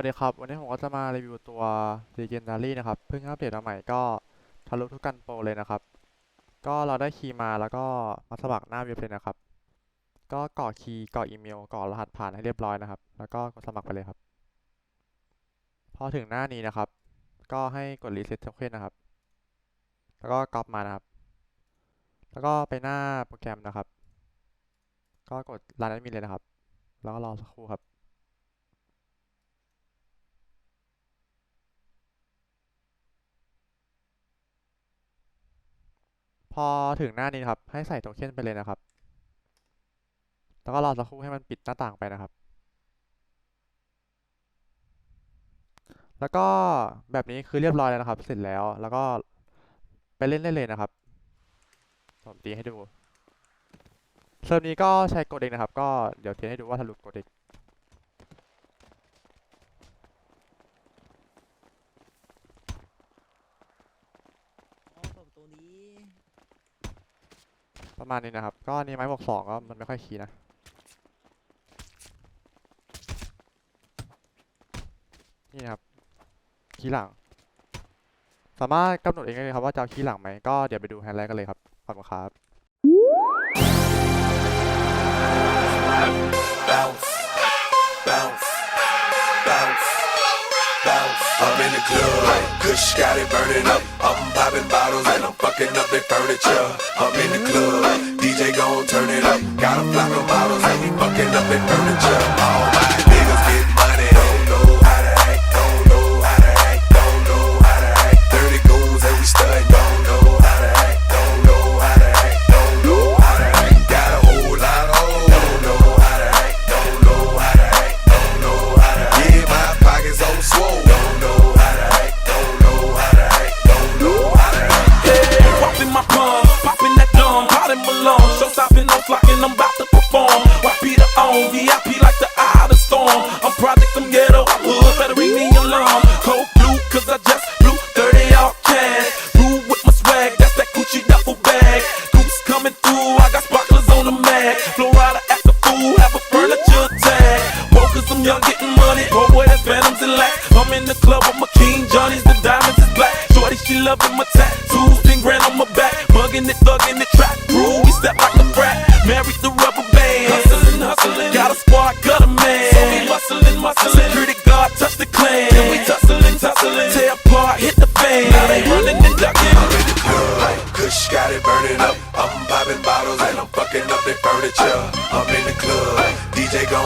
วัสดีครับ วันนี้ผมก็จะมารีวิวตัว Legendary นะครับ เพิ่งอัปเดตมาใหม่ก็ทะลุทุกกันโปรเลยนะครับ ก็เราได้คีย์มาแล้วก็มาสมัครหน้าเว็บเลยนะครับ ก็กรอกคีย์กรอกอีเมลกรอกรหัสผ่านให้เรียบร้อยนะครับ แล้วก็กดสมัครไปเลยครับ พอถึงหน้านี้นะครับ ก็ให้กด reset token นะครับ แล้วก็ก๊อปมานะครับ แล้วก็ไปหน้าโปรแกรมนะครับ ก็กดรันแอดมินเลยนะครับ แล้วก็รอสักครู่ครับ อถึงหน้านี้ครับ ให้ใส่โทเค็นไปเลยนะครับ แล้วก็รอสักครู่ให้มันปิดหน้าต่างไปนะครับ แล้วก็แบบนี้คือเรียบร้อยแล้วนะครับ เสร็จแล้ว แล้วก็ไปเล่นได้เลยนะครับ ผมตีให้ดูเซิร์ฟนี้ก็ใช้กดเด็กนะครับ ก็เดี๋ยวเทสให้ดูว่าทะลุกดเด็กตระตูนี้ ประมาณนี้นะครับ ก็นี้ไม้บวกสองก็มันไม่ค่อยคีนะนี่นะครับคีหลัง สามารถกำหนดเองได้เลยครับว่าจะเอาคีหลังไหมก็เดี๋ยวไปดูแฮนด์ไลท์กันเลยครับขอบคุณครับ I'm in the club, Kush got it burning up. I'm popping bottles and I'm fucking up their furniture. I'm in the club, DJ gon' turn it up. Got a flock of bottles and we fucking up their furniture. All Florida at the fool, have a furniture tag. Woke cause I'm young, getting money. Bro, boy, that's phantoms and lack. I'm in the club, with my king, Johnny's the diamonds is black. Shorty, she loving my tattoos, ten grand on my back. Mugging it, thugging the trap. Rule, we step like a frat. Married the rubber. Got it burning up. I'm popping bottles and I'm fucking up their furniture. I'm in the club. DJ gon'